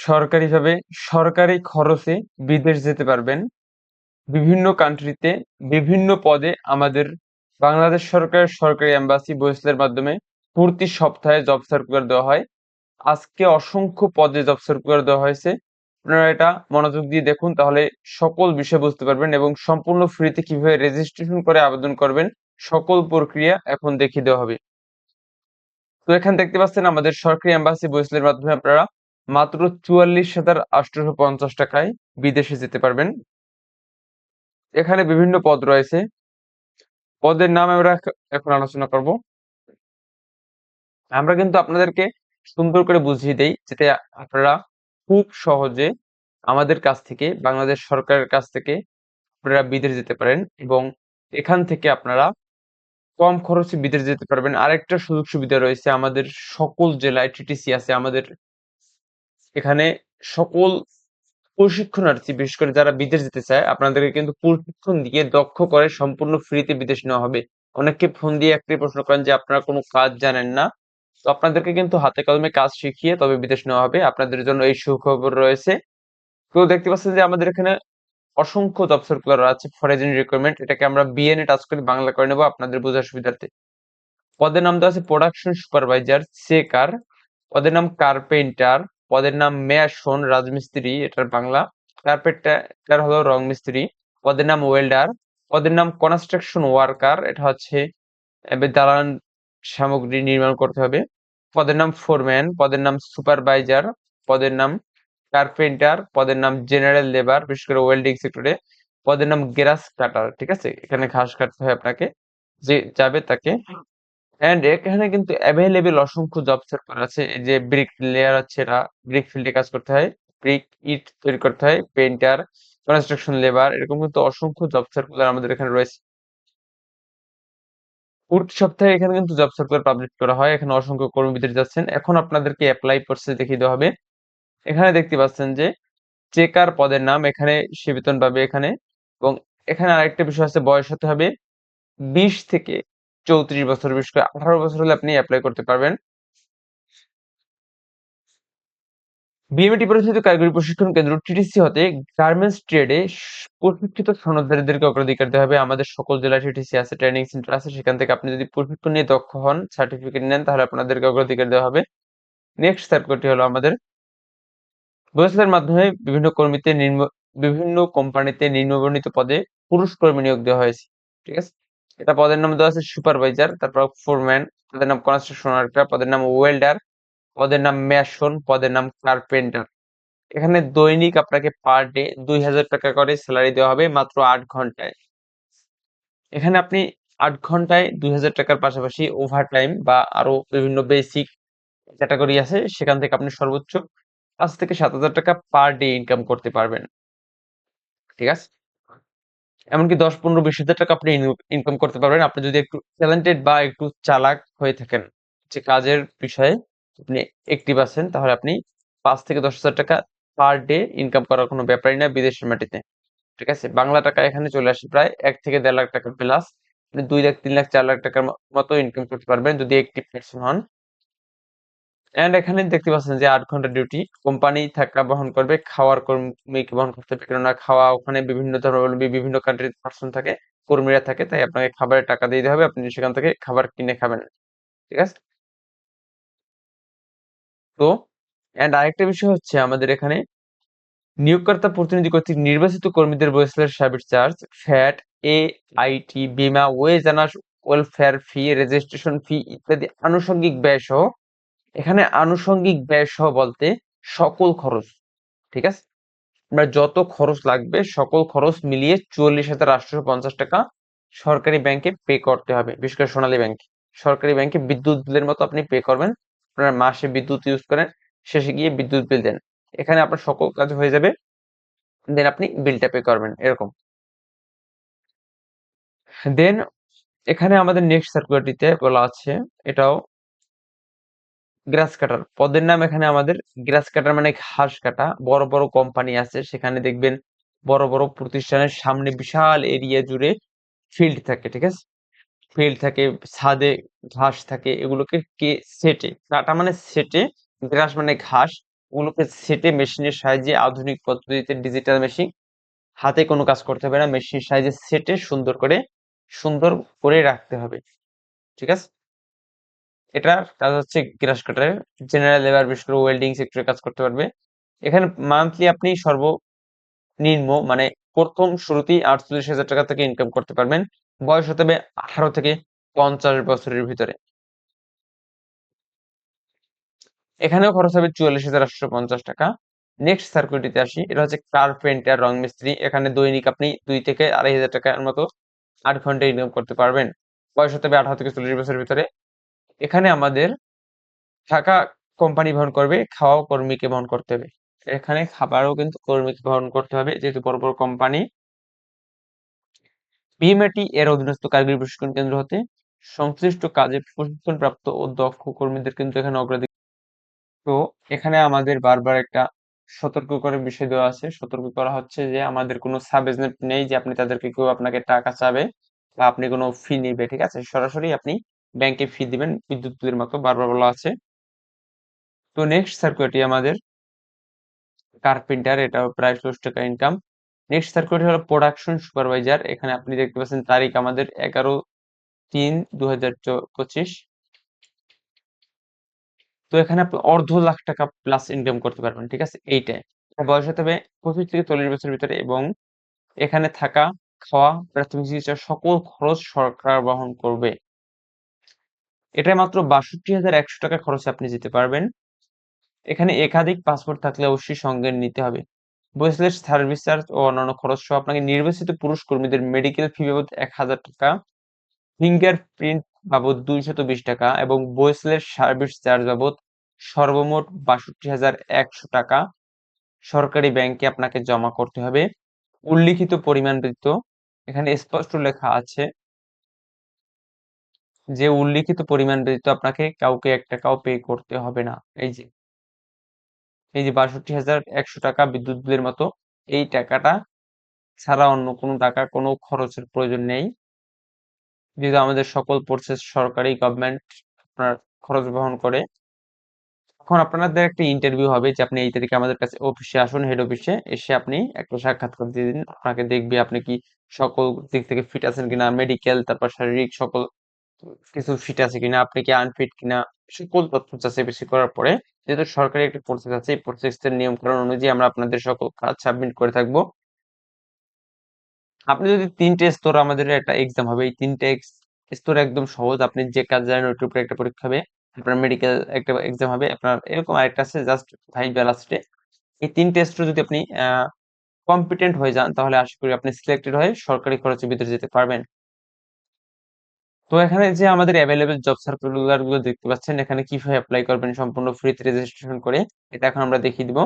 সরকারিভাবে সরকারি খরচে বিদেশ যেতে পারবেন। বিভিন্ন কান্ট্রিতে বিভিন্ন পদে আমাদের বাংলাদেশ সরকারের সরকারি এম্বাসি বৈসলের মাধ্যমে প্রতি সপ্তাহে জব সার্কুলার দেওয়া হয়। আজকে অসংখ্য পদে জব সার্কুলার দেওয়া হয়েছে। আপনারা এটা মনোযোগ দিয়ে দেখুন, তাহলে সকল বিষয় বুঝতে পারবেন এবং সম্পূর্ণ ফ্রিতে কীভাবে রেজিস্ট্রেশন করে আবেদন করবেন, সকল প্রক্রিয়া এখন দেখিয়ে দেওয়া হবে। তো এখানে দেখতে পাচ্ছেন আমাদের সরকারি এম্বাসি বৈসলের মাধ্যমে আপনারা মাত্র চুয়াল্লিশ হাজার আটশোশো পঞ্চাশ টাকায় বিদেশে যেতে পারবেন। এখানে বিভিন্ন পদ রয়েছে। পদের নাম আমরা এখন আলোচনা করব। আমরা কিন্তু আপনাদেরকে সুন্দর করে বুঝিয়ে দেই যাতে আপনারা খুব সহজে আমাদের কাছ থেকে, বাংলাদেশ সরকারের কাছ থেকে আপনারা বিদেশ যেতে পারেন এবং এখান থেকে আপনারা কম খরচে বিদেশ যেতে পারবেন। আরেকটা সুযোগ সুবিধা রয়েছে আমাদের সকল জেলায় টিটিসি আছে, আমাদের এখানে সকল প্রশিক্ষণার্থী, বিশেষ করে যারা বিদেশ যেতে চায়, আপনাদেরকে কিন্তু প্রশিক্ষণ দিয়ে দক্ষ করে সম্পূর্ণ ফ্রিতে বিদেশ নেওয়া হবে। অনেককে ফোন দিয়ে একটি প্রশ্ন করেন যে, আপনারা কোনো কাজ জানেন না? তো আপনাদেরকে কিন্তু হাতে কলমে কাজ শিখিয়ে তবে বিদেশ নেওয়া হবে। আপনাদের জন্য এই সুখবর রয়েছে। তো দেখতে পাচ্ছেন যে, আমাদের এখানে অসংখ্য জব সার্কুলার আছে। ফরেজিন রিকোয়ারমেন্ট এটাকে আমরা বিএনএ টাচ করে বাংলা করে নেব আপনাদের বোঝার সুবিধার্থে। পদের নাম দেওয়া আছে প্রোডাকশন সুপারভাইজার সেকার পদের নাম কার্পেন্টার পদের নাম মেয়াসন রাজমিস্ত্রি, এটার বাংলা। কার্পেন্টার হলো রং মিস্ত্রি। পদের নাম ওয়েল্ডার পদের নাম কনস্ট্রাকশন ওয়ার্কার এটা হচ্ছে দালান সামগ্রী নির্মাণ করতে হবে। পদের নাম ফোরম্যান পদের নাম সুপারভাইজার পদের নাম কার্পেন্টার পদের নাম জেনারেল লেবার বিশেষ করে ওয়েল্ডিং সেক্টরে পদের নাম গ্রাস কাটার ঠিক আছে? এখানে ঘাস কাটতে হয় আপনাকে, যে যাবে তাকে। এন্ড এখানে কিন্তু অ্যাভেলেবেল অসংখ্য জব সার্কুলার আছে। এই যে ব্রিক লেয়ার আছে এটা ব্রিক ফিল্ডে কাজ করতে হয়। ব্রিক ইট তৈরি করতে হয় পেন্টার কনস্ট্রাকশন লেবার এরকম কিন্তু অসংখ্য জব সার্কুলার আমাদের এখানে রয়েছে। প্রতি সপ্তাহে এখানে কিন্তু জব সার্কুলার পাবলিশ করা হয়। এখানে অসংখ্য কর্মীদের যাচ্ছেন। এখন আপনাদেরকে অ্যাপ্লাই প্রসেস দেখিয়ে দেওয়া হবে। এখানে দেখতে পাচ্ছেন যে চেকার পদের নাম এখানে সে বেতন পাবে এখানে। এবং এখানে আরেকটা বিষয় আছে, বয়স হতে হবে বিশ থেকে চৌত্রিশ বছর বিশেষ করে আঠারো বছর হলে আপনি অ্যাপ্লাই করতে পারবেন। বিএমএটি পরিচিত কারিগরি প্রশিক্ষণ কেন্দ্র টিটিসি হতে গার্মেন্টস ট্রেডে প্রশিক্ষিত অগ্রাধিকার হবে। আমাদের সকল টিটিসি আছে ট্রেনিং সেন্টার আছে, সেখান থেকে আপনি যদি প্রশিক্ষণ নিয়ে দক্ষ হন সার্টিফিকেট নেন, তাহলে আপনাদেরকে অগ্রাধিকার দেওয়া হবে। নেক্সট সার্কুলারটি হলো আমাদের বয়সের মাধ্যমে বিভিন্ন কর্মীতে নিম্ন, বিভিন্ন কোম্পানিতে নিম্নবর্ণিত পদে পুরুষ কর্মী নিয়োগ দেওয়া হয়েছে। ঠিক আছে? এটা পদের নাম দেওয়া আছে সুপারভাইজার, তারপর ফোরম্যান, পদের নাম কনস্ট্রাকশন ওয়ার্কার পদের নাম ওয়েল্ডার, পদের নাম ম্যাশন, পদের নাম কার্পেন্টার। এখানে দৈনিক আপনাকে পার ডে দুই হাজার টাকা করে স্যালারি দেওয়া হবে মাত্র আট ঘন্টায়। এখানে আপনি আট ঘন্টায় দুই হাজার টাকার পাশাপাশি ওভার টাইম বা আরও বিভিন্ন বেসিক ক্যাটাগরি আছে, সেখান থেকে আপনি সর্বোচ্চ পাঁচ থেকে সাত হাজার টাকা পার ডে ইনকাম করতে পারবেন। ঠিক আছে? এমনকি দশ, পনেরো, বিশ হাজার টাকা আপনি ইনকাম করতে পারবেন। আপনি যদি একটু ট্যালেন্টেড বা একটু চালাক হয়ে থাকেন, যে কাজের বিষয়ে আপনি একটিভ আছেন, তাহলে আপনি পাঁচ থেকে দশ হাজার টাকা পার ডে ইনকাম করার কোনো ব্যাপারই না বিদেশের মাটিতে। ঠিক আছে? বাংলা টাকা এখানে চলে আসে প্রায় এক থেকে দেড় লাখ টাকা প্লাস আপনি দুই লাখ, তিন লাখ, চার লাখ টাকার মতো ইনকাম করতে পারবেন যদি একটি পার্সন হন। এন্ড এখানে দেখতে পাচ্ছেন যে আট ঘণ্টা ডিউটি কোম্পানি থাকা বহন করবে, খাওয়ার কর্মীকে বহন করতে হবে, কেননা খাওয়া ওখানে বিভিন্ন ধর্মাবলম্বী বিভিন্ন কান্ট্রির পার্সন থাকে, কর্মীরা থাকে, তাই আপনাকে খাবারের টাকা দিতে হবে, আপনি সেখান থেকে খাবার কিনে খাবেন। ঠিক আছে? তো এন্ড আরেকটা বিষয় হচ্ছে আমাদের এখানে, নিয়োগকর্তা প্রতিনিধি কর্তৃক নির্বাচিত কর্মীদের বয়সের service charge VAT A IT বিমা wage earners welfare fee registration fee ইত্যাদি আনুষঙ্গিক ব্যয় সহ এখানে আনুষঙ্গিক ব্যয় সহ বলতে সকল খরচ, ঠিক আছে? আমরা যত খরচ লাগবে, সকল খরচ মিলিয়ে চুয়াল্লিশ হাজার আটশো পঞ্চাশ টাকা সরকারি ব্যাংকে পে করতে হবে। বিশেষ করে সোনালী ব্যাংকে, সরকারি ব্যাংকে বিদ্যুৎ বিলের মতো আপনি পে করবেন। আপনার মাসে বিদ্যুৎ ইউজ করেন, শেষে গিয়ে বিদ্যুৎ বিল দেন। এখানে আপনার সকল কাজ হয়ে যাবে, দেন আপনি বিলটা পে করবেন, এরকম। দেন এখানে আমাদের নেক্সট সার্কুলারটিতে বলা আছে, এটাও গ্রাস কাটার। পদের নাম এখানে আমাদের গ্রাস কাটার মানে ঘাস কাটা। বড় বড় কোম্পানি আছে। সেখানে দেখবেন বড় বড় প্রতিষ্ঠানের সামনে বিশাল এরিয়া জুড়ে ফিল্ড থাকে, ঠিক আছে? ফিল্ড থাকে, ছাদে ঘাস থাকে, এগুলোকে কে সেটে। কাটা মানে সেটে, গ্রাস মানে ঘাস। ওগুলোকে সেটে মেশিনের সাহায্যে আধুনিক পদ্ধতিতে ডিজিটাল মেশিন হাতে কোনো কাজ করতে হবে না। মেশিনের সাহায্যে সেটে সুন্দর করে সুন্দর করে রাখতে হবে, ঠিক আছে? এটা কাজ হচ্ছে গ্রাস কাটারের জেনারেল লেবার বিশেষ করে ওয়েল্ডিং সেক্টরে কাজ করতে পারবে। এখানে মান্থলি আপনি সর্বনিম্ন মানে প্রথম শুরুতেই আটচল্লিশ হাজার টাকা থেকে ইনকাম করতে পারবেন। বয়স হতে হবে আঠারো থেকে পঞ্চাশ বছরের ভিতরে। এখানেও খরচ হবে চুয়াল্লিশ হাজার আটশো পঞ্চাশ টাকা। নেক্সট সার্কুইটিতে আসি। এটা হচ্ছে কার্পেন্টার রং মিস্ত্রি। এখানে দৈনিক আপনি দুই থেকে আড়াই হাজার টাকার মতো আট ঘণ্টা ইনকাম করতে পারবেন। বয়স হতে হবে আঠারো থেকে চল্লিশ বছরের ভিতরে। এখানে আমাদের থাকা কোম্পানি বহন করবে খাওয়াও কর্মীকে বহন করতে হবে। এখানে খাবারও কিন্তু কর্মীকে বহন করতে হবে, যেহেতু বড় বড় কোম্পানি বিএমআরটি এর অধীনস্থ কারিগরি প্রশিক্ষণ কেন্দ্র হতে সংশ্লিষ্ট কাজে প্রশিক্ষণপ্রাপ্ত ও দক্ষ কর্মীদের কিন্তু এখানে অগ্রাধিকার তো এখানে আমাদের বারবার একটা সতর্ক করে বিষয় দেওয়া আছে। সতর্ক করা হচ্ছে যে আমাদের কোনো সাব এজেন্ট নেই যে আপনি তাদেরকে কেউ আপনাকে টাকা চাবে বা আপনি কোনো ফি নিবে, ঠিক আছে? সরাসরি আপনি ব্যাংকে ফি দিবেন, বিদ্যুৎ বিলের মতো বারবার বলা আছে। তো নেক্সট সার্কুলারটি আমাদের কার্পেন্টার এটা প্রায় ষোলোশো টাকা ইনকাম নেক্সট সার্কুলারটি হলো প্রোডাকশন সুপারভাইজার এখানে আপনি দেখতে পাচ্ছেন তারিখ আমাদের এগারো তিন দু তো এখানে আপনি অর্ধ লাখ টাকা প্লাস ইনকাম করতে পারবেন, ঠিক আছে? এইটাই। বয়স হতে হবে পঁচিশ থেকে চল্লিশ বছরের ভিতরে এবং এখানে থাকা, খাওয়া, প্রাথমিক চিকিৎসার সকল খরচ সরকার বহন করবে। এটা মাত্র বাষট্টি হাজার একশো টাকা খরচে আপনি যেতে পারবেন। এখানে একাধিক পাসপোর্ট থাকলে অবশ্যই সঙ্গে নিতে হবে। বয়সলেস সার্ভিস চার্জ ও অন্যান্য খরচ সহ আপনাকে নির্বাচিত পুরুষ কর্মীদের মেডিকেল ফি বাবদ এক হাজার টাকা ফিঙ্গার প্রিন্ট বাবদ দুইশত বিশ টাকা এবং বয়সলেস সার্ভিস চার্জ বাবদ সর্বমোট বাষট্টি হাজার একশো টাকা সরকারি ব্যাংকে আপনাকে জমা করতে হবে। উল্লিখিত পরিমাণ ব্যতীত এখানে স্পষ্ট লেখা আছে যে উল্লিখিত পরিমাণ ব্যতীত আপনাকে কাউকে এক টাকাও পে করতে হবে না। এই যে। এই যে বাষট্টি হাজার একশো টাকা বিদ্যুৎ বিলের মতো, এই টাকাটা ছাড়া অন্য কোনো টাকা কোনো খরচের প্রয়োজন নেই। যেহেতু আমাদের সকল প্রসেস সরকারি গভর্নমেন্ট আপনার খরচ বহন করে। এখন আপনাদের একটা ইন্টারভিউ হবে যে আপনি এই তারিখে আমাদের কাছে অফিসে আসুন হেড অফিসে এসে আপনি একটা সাক্ষাৎকার দিয়ে দিন। আপনাকে দেখবে আপনি কি সকল দিক থেকে ফিট আছেন কিনা মেডিকেল তারপর শারীরিক সকল কিছু ফিট আছে কিনা, আপনি কি আনফিট কিনা সকল তথ্য যাচাই বেশি করার পরে, যেহেতু সরকারি একটা প্রসেস আছে, এই প্রসেসের নিয়মকানুন অনুযায়ী আমরা আপনাদের সকল কাজ সাবমিট করে থাকব। আপনি যদি তিনটে স্তর আমাদের একটা এক্সাম হবে, এই তিনটে স্তর একদম সহজ, আপনি যে কাজ জানেন ওইটার উপরে একটা পরীক্ষা হবে, আপনার মেডিকেল একটা এক্সাম হবে, আপনার এরকম আরেকটা আছে জাস্ট ভাইবা লাস্টে এই তিন টেস্টে যদি আপনি কম্পিটেন্ট হয়ে যান, তাহলে আশা করি আপনি সিলেক্টেড হয়ে সরকারি খরচের ভিতরে যেতে পারবেন। তো এখানে যে আমাদের অ্যাভেলেবেল জব সার্কুলারগুলো দেখতে পাচ্ছেন, এখানে কীভাবে অ্যাপ্লাই করবেন সম্পূর্ণ ফ্রিতে রেজিস্ট্রেশন করে, এটা এখন আমরা দেখিয়ে দিব।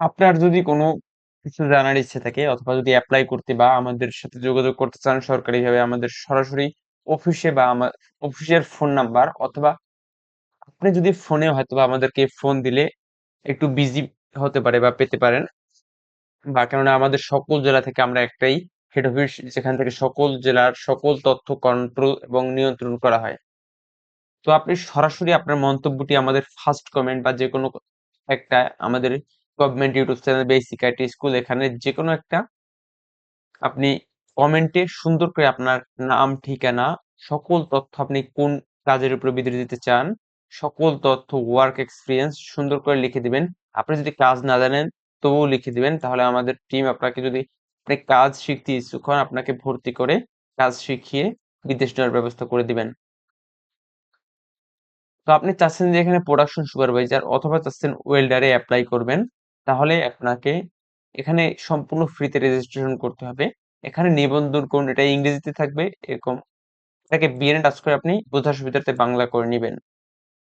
আপনার যদি কোনো কিছু জানার ইচ্ছে থাকে অথবা যদি অ্যাপ্লাই করতে বা আমাদের সাথে যোগাযোগ করতে চান সরকারিভাবে আমাদের সরাসরি অফিসে বা আমার অফিসের ফোন নাম্বার অথবা আপনি যদি ফোনে হয়তো বা আমাদেরকে ফোন দিলে একটু বিজি হতে পারে বা পেতে পারেন। বা কেননা আমাদের সকল জেলা থেকে আমরা একটাই হেড অফিস যেখান থেকে সকল জেলার সকল তথ্য কন্ট্রোল এবং নিয়ন্ত্রণ করা হয়। তো আপনি সরাসরি আপনার মন্তব্যটি আমাদের ফার্স্ট কমেন্ট বা যে কোনো একটা আমাদের government YouTube channel basic IT school এখানে যে কোনো একটা আপনি কমেন্টে সুন্দর করে আপনার নাম, ঠিকানা, সকল তথ্য আপনি কোন কাজের উপরে বিদ্যুৎ দিতে চান, সকল তথ্য ওয়ার্ক এক্সপিরিয়েন্স সুন্দর করে লিখে দিবেন। আপনি যদি কাজ না জানেন তবুও লিখে দিবেন, তাহলে আমাদের টিম আপনাকে যদি আপনি কাজ শিখতে ইচ্ছুক হন, আপনাকে ভর্তি করে কাজ শিখিয়ে বিদেশ নেওয়ার ব্যবস্থা করে দিবেন। তো আপনি চাচ্ছেন যে এখানে প্রোডাকশন সুপারভাইজার অথবা চাচ্ছেন ওয়েল্ডারে অ্যাপ্লাই করবেন, তাহলে আপনাকে এখানে সম্পূর্ণ ফ্রিতে রেজিস্ট্রেশন করতে হবে। এখানে নিবন্ধন করুন, এটা ইংরেজিতে থাকবে, এরকম এটাকে বিএনএ টাচ করে আপনি বোঝার সুবিধার্থে বাংলা করে নেবেন।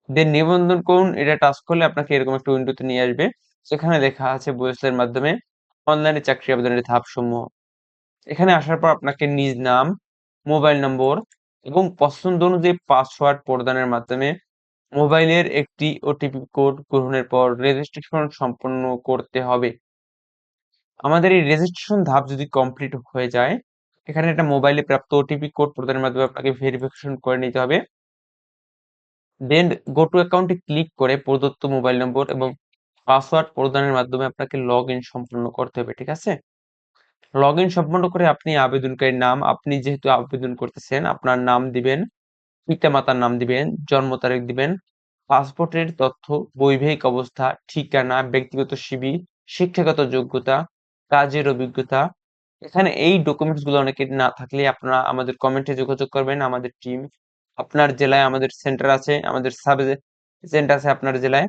দেন নিবন্ধন করুন, এটা টাচ করলে আপনাকে এরকম একটা উইন্ডোতে নিয়ে আসবে সেখানে লেখা আছে বয়েসের মাধ্যমে অনলাইনে চাকরি আবেদনের ধাপ সমূহ এখানে আসার পর আপনাকে নিজ নাম, মোবাইল নম্বর এবং পছন্দ অনুযায়ী পাসওয়ার্ড প্রদানের মাধ্যমে মোবাইলের একটি ওটিপি কোড গ্রহণের পর রেজিস্ট্রেশন সম্পন্ন করতে হবে। আমাদের এই রেজিস্ট্রেশন ধাপ যদি কমপ্লিট হয়ে যায়, এখানে একটা মোবাইলে প্রাপ্ত ওটিপি কোড প্রদানের মাধ্যমে আপনাকে ভেরিফিকেশন করে নিতে হবে। দেন গো টু অ্যাকাউন্টে ক্লিক করে প্রদত্ত মোবাইল নম্বর এবং পাসওয়ার্ড প্রদানের মাধ্যমে আপনাকে লগ ইন সম্পূর্ণ করতে হবে, ঠিক আছে? লগ ইন সম্পন্ন করে আপনি আবেদনকারীর নাম, আপনি যেহেতু আবেদন করতেছেন, আপনার নাম দিবেন পিতা মাতার নাম দিবেন, জন্ম তারিখ দিবেন, পাসপোর্টের তথ্য, বৈবাহিক অবস্থা, ঠিকানা, ব্যক্তিগত সিবি শিক্ষাগত যোগ্যতা, কাজের অভিজ্ঞতা, এখানে এই ডকুমেন্টসগুলো অনেকের না থাকলে আপনারা আমাদের কমেন্টে যোগাযোগ করবেন, আমাদের টিম আপনার জেলায় আমাদের সেন্টার আছে, আমাদের সাব এজেন্ট আছে আপনার জেলায়।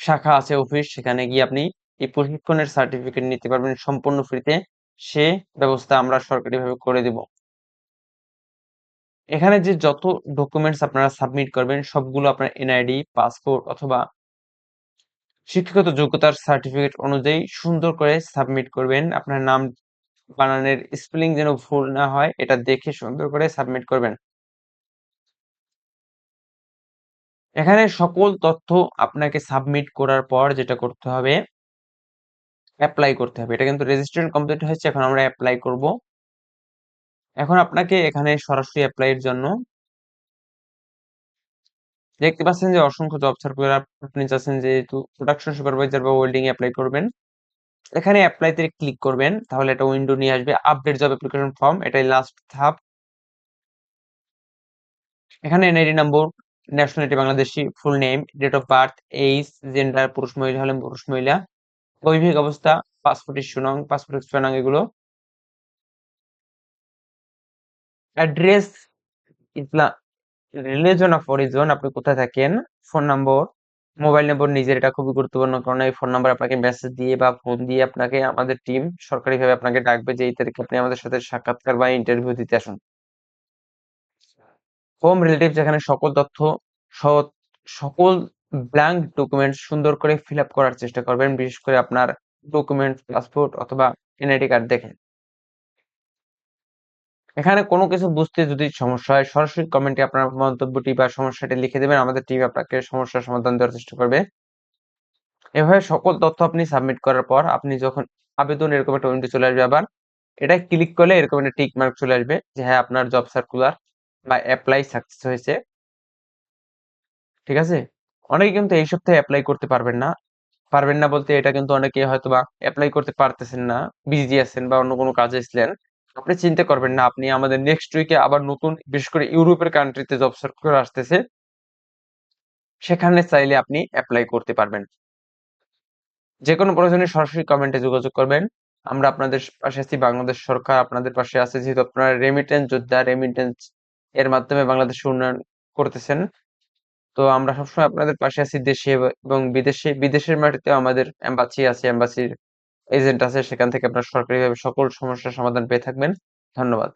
শাখা আছে অফিস সেখানে গিয়ে আপনি এই প্রশিক্ষণের সার্টিফিকেট নিতে পারবেন, সম্পূর্ণ ফ্রিতে সে ব্যবস্থা আমরা সরকারিভাবে করে দেব। এখানে যে যত ডকুমেন্টস আপনারা সাবমিট করবেন, সবগুলো আপনার এনআইডি পাসপোর্ট অথবা শিক্ষাগত যোগ্যতার সার্টিফিকেট অনুযায়ী সুন্দর করে সাবমিট করবেন। আপনার নাম, বানানের স্পেলিং যেন ভুল না হয়, এটা দেখে সুন্দর করে সাবমিট করবেন। এখানে সকল তথ্য আপনাকে সাবমিট করার পর যেটা করতে হবে অ্যাপ্লাই করতে হবে। এটা কিন্তু রেজিস্ট্রেশন কমপ্লিট হয়েছে, এখন আমরা অ্যাপ্লাই করব। এখন আপনাকে এখানে সরাসরি অ্যাপ্লাইয়ের জন্য দেখতে পাচ্ছেন যে অসংখ্য জব সার্কুলার আপনি চাচ্ছেন যেহেতু প্রোডাকশন সুপারভাইজার বা ওয়েল্ডিং অ্যাপ্লাই করবেন। এখানে অ্যাপ্লাইতে ক্লিক করবেন, তাহলে একটা উইন্ডো নিয়ে আসবে আপডেট জব অ্যাপ্লিকেশন ফর্ম এটাই লাস্ট ধাপ। এখানে NID number nationality Bangladeshi full name date of birth age gender পুরুষ মহিলা হলেন পুরুষ মহিলা, বৈবাহিক অবস্থা পাসপোর্ট ইস্যু নং পাসপোর্ট এক্সপায়ার নং এগুলো address Islam religion of origin আপনি কোথায় থাকেন ফোন নম্বর মোবাইল নম্বর নিজের, এটা খুবই গুরুত্বপূর্ণ, কারণ এই ফোন নাম্বার আপনাকে মেসেজ দিয়ে বা ফোন দিয়ে আপনাকে আমাদের টিম সরকারিভাবে আপনাকে ডাকবে যে, এই তারিখে আপনি আমাদের সাথে সাক্ষাৎকার বা ইন্টারভিউ দিতে আসুন। হোম রিলেটিভ যেখানে সকল তথ্য সকল ব্ল্যাঙ্ক ডকুমেন্ট সুন্দর করে ফিল আপ করার চেষ্টা করবেন, বিশেষ করে আপনার ডকুমেন্ট পাসপোর্ট অথবা এনআইডি কার্ড দেখেন এখানে কোনো কিছু বুঝতে যদি সমস্যা হয়, সরাসরি কমেন্টে আপনার মন্তব্যটি বা সমস্যাটি লিখে দেবেন, আমাদের টিম আপনাকে সমস্যার সমাধান দেওয়ার চেষ্টা করবে। এভাবে সকল তথ্য আপনি সাবমিট করার পর আপনি যখন আবেদন এরকম একটা উইন্ডো চলে আসবে আবার এটা ক্লিক করলে এরকম একটা টিক মার্ক চলে আসবে যে হ্যাঁ আপনার জব সার্কুলার বা অ্যাপ্লাই সাকসেস হয়েছে। ঠিক আছে? অনেকে কিন্তু এই সপ্তাহে অ্যাপ্লাই করতে পারবেন না। পারবেন না বলতে এটা কিন্তু অনেকে হয়তো বা অ্যাপ্লাই করতে পারতেছেন না বিজি আছেন বা অন্য কোনো কাজে ছিলেন। আপনি চিন্তা করবেন না, আপনি আমাদের নেক্সট উইকে আবার নতুন, বিশেষ করে ইউরোপের কান্ট্রিতে জব আসতেছে। সেখানে চাইলে আপনি অ্যাপ্লাই করতে পারবেন। যে কোনো প্রয়োজনে সরাসরি কমেন্টে যোগাযোগ করবেন। আমরা আপনাদের পাশে আছি, বাংলাদেশ সরকার আপনাদের পাশে আছে। যেহেতু আপনারা রেমিটেন্স যোদ্ধা রেমিটেন্স এর মাধ্যমে বাংলাদেশ উন্নয়ন করতেছেন। তো আমরা সবসময় আপনাদের পাশে আছি দেশে এবং বিদেশে, বিদেশের মাটিতে আমাদের এম্বাসি আছে এম্বাসির এজেন্ট আছে, সেখান থেকে আপনার সরকারিভাবে সকল সমস্যার সমাধান পেয়ে থাকবেন। ধন্যবাদ।